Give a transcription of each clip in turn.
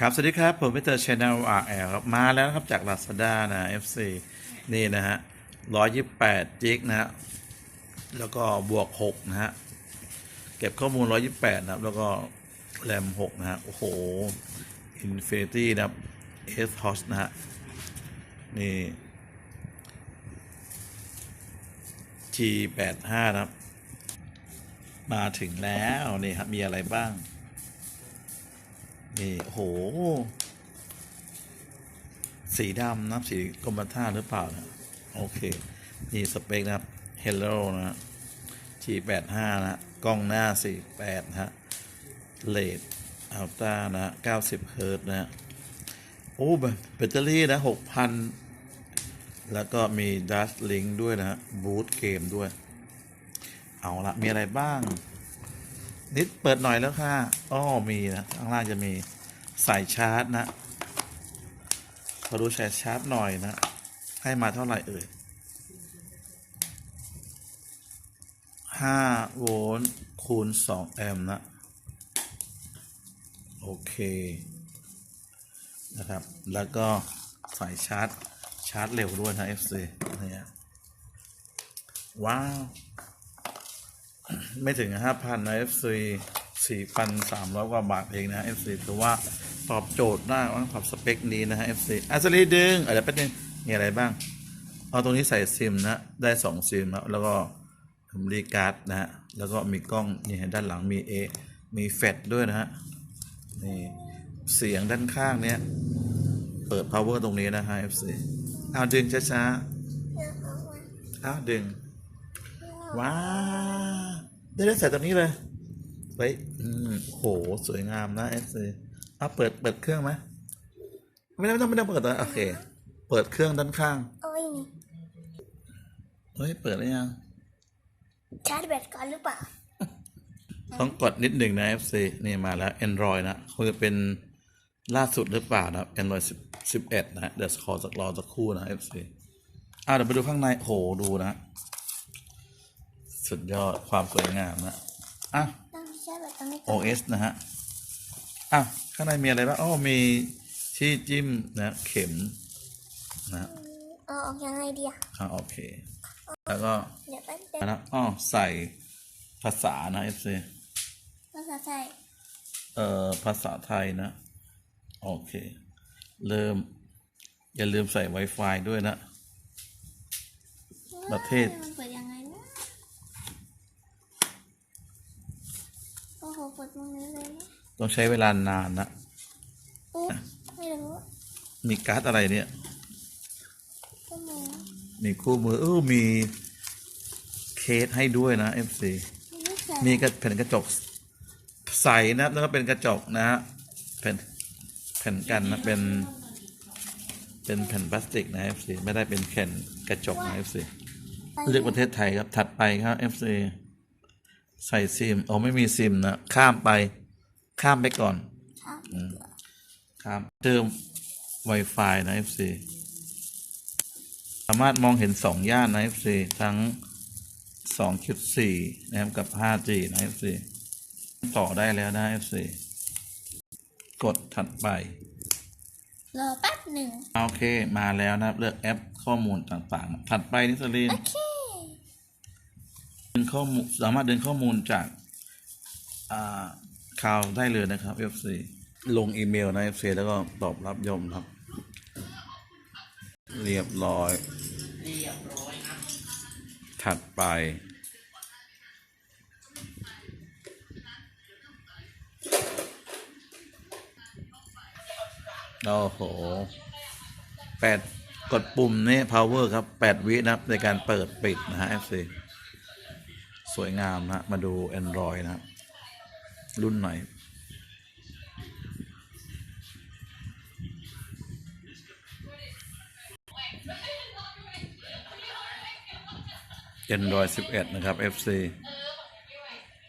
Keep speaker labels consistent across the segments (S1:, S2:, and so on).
S1: ครับ สวัสดีครับ ผมพีเตอร์ชแนลอาร์แอลครับ มาแล้วครับจาก Lazada นะ FC นี่นะฮะ128จิกนะฮะ แล้วก็บวก6นะฮะ เก็บข้อมูล128นะครับ แล้วก็แรม6นะฮะ โอ้โห Infinity นะครับ S h o s นะฮะ นี่ G85 นะครับ มาถึงแล้ว นี่ครับ มีอะไรบ้าง นี่โห สีดำนะสีกรมท่าหรือเปล่านะโอเค นี่สเปคนะครับ Hello นะ G85 นะ กล้องหน้า48นะฮะเลดอัลต้านะ90เฮิร์ตนะโอ้แบตเตอรี่นะ6,000แล้วก็มีดัสลิงด้วยนะฮะบูตเกมด้วย เอาละมีอะไรบ้าง นิดเปิดหน่อยแล้วค่ะอ้อมีนะข้างล่างจะมีสายชาร์จนะขอดูสายชาร์จหน่อยนะ ให้มาเท่าไหร่เอ่ย5โวลต์คูณ2แอมป์นะ โอเคนะครับ แล้วก็สายชาร์จ ชาร์จเร็วด้วยนะ FC เนี่ยว้าว ไม่ถึง5,000นะ FC 4,300กว่าบาทเองนะ FC ถือว่าตอบโจทย์ได้ว่าปรับสเปคนี้นะฮะ FC อะสลีดึงอะเดี๋ยวแป๊บนึงมีอะไรบ้าง เอาตรงนี้ใส่ซิมนะ ได้2ซิมนะแล้วก็รีการ์ดนะฮะ แล้วก็มีกล้องนี่ด้านหลังมีเอมีแฟลชด้วยนะฮะ นี่เสียงด้านข้างเนี้ย เปิด power ตรงนี้นะฮะ FC เอาดึงช้าๆเอาดึง ว้าว ได้ได้ใส่ตรงนี้เลยไว้อืมโห สวยงามนะเอฟซีเอาเปิดเปิดเครื่องไหมไม่ได้ไม่ต้องไม่ต้องเปิดเลยโอเค เปิดเครื่องด้านข้าง
S2: โอ้ยนี่
S1: เฮ้ยเปิดได้ยัง
S2: ชาร์จแบตก่อนหรือเปล่า
S1: ต้องกดนิดหนึ่งนะ FC นี่มาแล้ว Android นะคือเป็นล่าสุดหรือเปล่านะครับ Android 10 11 นะ เดี๋ยวขอสักรอสักครู่นะ FC อ่าเดี๋ยวไปดูข้างในโหดูนะ สุดยอดความสวยงามนะอะ
S2: ต้องชาร์จแบตตรงนี้ก่อน
S1: OS นะฮะอะข้างในมีอะไรบ้างอ๋อมีที่จิ้มนะเข็มนะ
S2: เอาออกยังไงดีอะ
S1: อ่าโอเค แล้วก็
S2: เดี๋ยวแป๊บเดียว
S1: นะอ๋อใส่ภาษานะ FC
S2: ภาษาไทย
S1: เอ่อภาษาไทยนะ โอเค เริ่ม อย่าลืมใส่ Wi-Fi ด้วยนะ ประเทศ
S2: มันเปิดยังไงนะโอ้โหเปิดตรงนี้เลยนะ
S1: ต้องใช้เวลานานนะ
S2: อุ๊บไม่รู้
S1: มีการ์ดอะไรเนี่ย
S2: ก็มอง
S1: มีคู่มือเออมีเคสให้ด้วยนะ FC
S2: ไม่ใส่
S1: มีกระแผ่นกระจกใสนะครับแล้วก็เป็นกระจกนะฮะแผ่นแผ่นกันนะเป็น เป็นแผ่นพลาสติกนะ FC ไม่ได้เป็นแผ่นกระจกนะ FC เลือกประเทศไทยครับถัดไปครับ FC ใส่ซิมอ๋อไม่มีซิมนะข้ามไป ข้ามไปก่อน
S2: ครับ
S1: ข้ามเติม Wi-Fi นะ FC สามารถมองเห็นสองย่านนะ FC ทั้ง 2.4 นะครับ กับ 5G นะ FC ต่อได้แล้วนะ FC กดถัดไป
S2: รอแป๊บหนึ่ง
S1: โอเค มาแล้วนะครับเลือกแอปข้อมูลต่างๆ ถัดไปนิสลิน
S2: โอเค
S1: ดึงข้อมูลสามารถดึงข้อมูลจากอ่า ข่าวได้เลยนะครับ FC ลงอีเมลนะ FC แล้วก็ตอบรับยอมรับ เรียบร้อยถัดไป โอ้โหแปดกดปุ่มนี่ power ครับแปดวินะครับในการเปิดปิด นะฮะ FC สวยงามนะ มาดู Android นะครับ รุ่นไหน่อย Android 11 นะครับ FC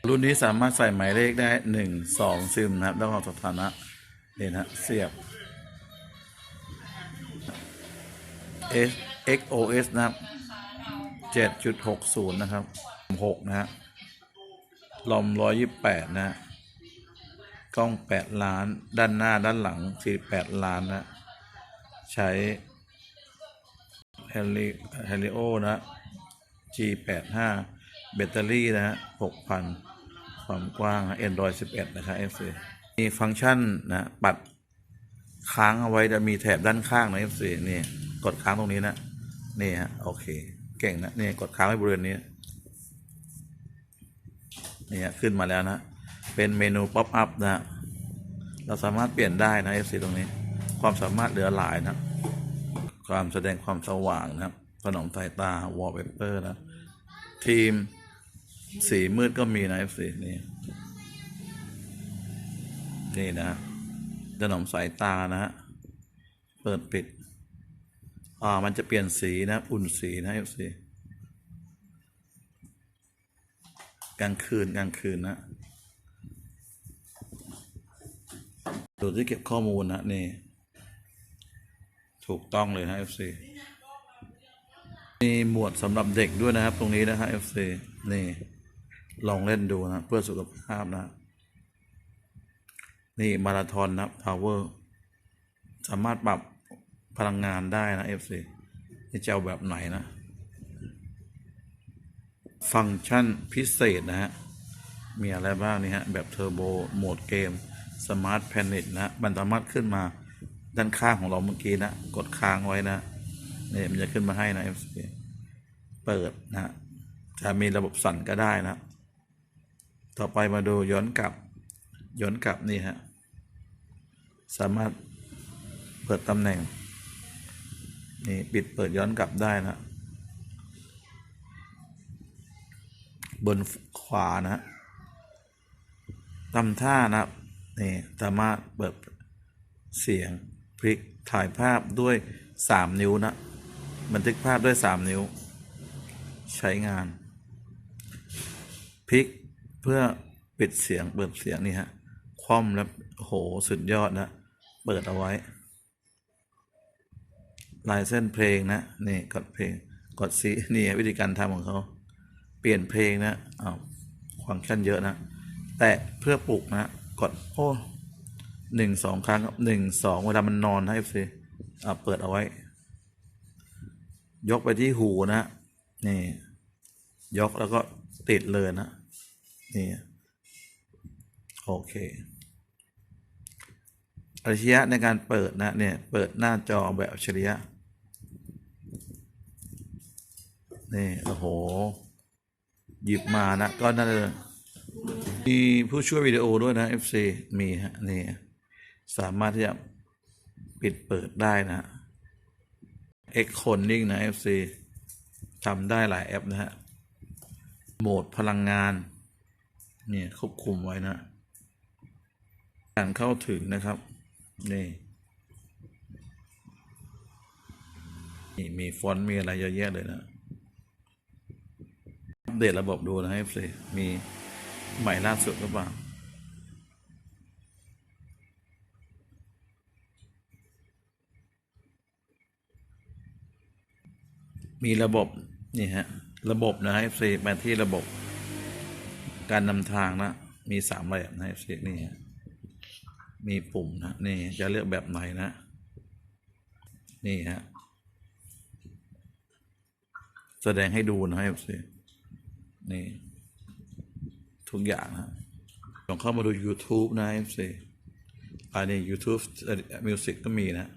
S1: รุ่นนี้สามารถใส่หมายเลขได้ 1 2 ซิมนะครับแล้วก็สถานะเนี่ยนะเสียบ XOS นะครับ 7.60 นะครับ 6 นะฮะลอม128 นะฮะ กล้องแปดล้าน ด้านหน้าด้านหลังสี่แปดล้านนะ ใช้เฮลิเฮลิโอนะ G85 แบตเตอรี่นะฮะ 6,000 ความกว้าง Android 11 นะครับ FC มีฟังก์ชันนะปัดค้างเอาไว้จะมีแถบด้านข้างนะ FC นี่ กดค้างตรงนี้นะ นี่ฮะ โอเค เก่งนะ นี่ กดค้างไว้บริเวณนี้นี่ฮะขึ้นมาแล้วนะ เป็นเมนูป๊อปอัพนะ เราสามารถเปลี่ยนได้นะ FC ตรงนี้ ความสามารถเหลือหลายนะ ความแสดงความสว่างนะครับถนอมสายตาวอลเปเปอร์นะ ทีมสีมืดก็มีนะ FC นี่นี่นะถนอมสายตานะฮะเปิดปิด อ่า มันจะเปลี่ยนสีนะอุ่นสีนะ FC กลางคืนกลางคืนนะ ดูที่เก็บข้อมูลนะนี่ ถูกต้องเลยนะ FC มีหมวดสำหรับเด็กด้วยนะครับ ตรงนี้นะฮะ FC นี่ ลองเล่นดูนะ เพื่อสุขภาพนะ นี่มาราธอนนะ power สามารถปรับพลังงานได้นะ FC จะเอาแบบไหนนะ ฟังก์ชันพิเศษนะฮะ มีอะไรบ้างนี่ฮะ แบบเทอร์โบโหมดเกม สมาร์ทแพนิชนะ มันสามารถขึ้นมาด้านข้างของเราเมื่อกี้นะ กดค้างไว้นะเนี่ยมันจะขึ้นมาให้นะ FC เปิดนะจะมีระบบสั่นก็ได้นะ ต่อไปมาดูย้อนกลับ ย้อนกลับนี่ฮะ สามารถเปิดตำแหน่ง นี่ปิดเปิดย้อนกลับได้นะ บนขวานะทำท่านะ นี่สามารถเปิดเสียงพลิกถ่ายภาพด้วยสามนิ้วนะ บันทึกภาพด้วยสามนิ้ว ใช้งานพลิกเพื่อปิดเสียงเปิดเสียงนี่ฮะ คว่ำแล้วโหสุดยอดนะ เปิดเอาไว้ ลายเส้นเพลงนะ นี่กดเพลงกดซีนี่วิธีการทำของเขา เปลี่ยนเพลงนะอ้าวฟังก์ชันเยอะนะ แต่เพื่อปลุกนะ กดโอ้หนึ่งสองครั้งครับหนึ่งสองเวลามันนอนนะเอฟซีอ่าเปิดเอาไว้ ยกไปที่หูนะนี่ ยกแล้วก็ติดเลยนะนี่โอเคอัจฉริยะในการเปิดนะเนี่ยเปิดหน้าจอแบบอัจฉริยะนี่โอ้โห หยิบมานะก็น่าจะ มีผู้ช่วยวิดีโอด้วยนะ FC มีฮะนี่สามารถที่จะปิดเปิดได้นะ X c o n i n g นะ FC ทำได้หลายแอปนะฮะ โหมดพลังงาน เนี่ยควบคุมไว้นะการเข้าถึงนะครับ นี่นี่มีฟอนต์มีอะไรเยอะแยะเลยนะ อัปเดตระบบดูนะให้ฟมี ใหม่ล่าสุดหรือเปล่ามีระบบ นี่ฮะ ระบบนะให้ฟรีมาที่ระบบ การนำทางนะ มีสามแบบนะให้ฟรีนี่ฮะมีปุ่มนะ นี่จะเลือกแบบไหนนะ นี่ฮะ แสดงให้ดูนะให้ฟรีนี่ ทุกอย่างนะลองเข้ามาดู YouTube นะ FC อันนี้ YouTube Music ก็มีนะ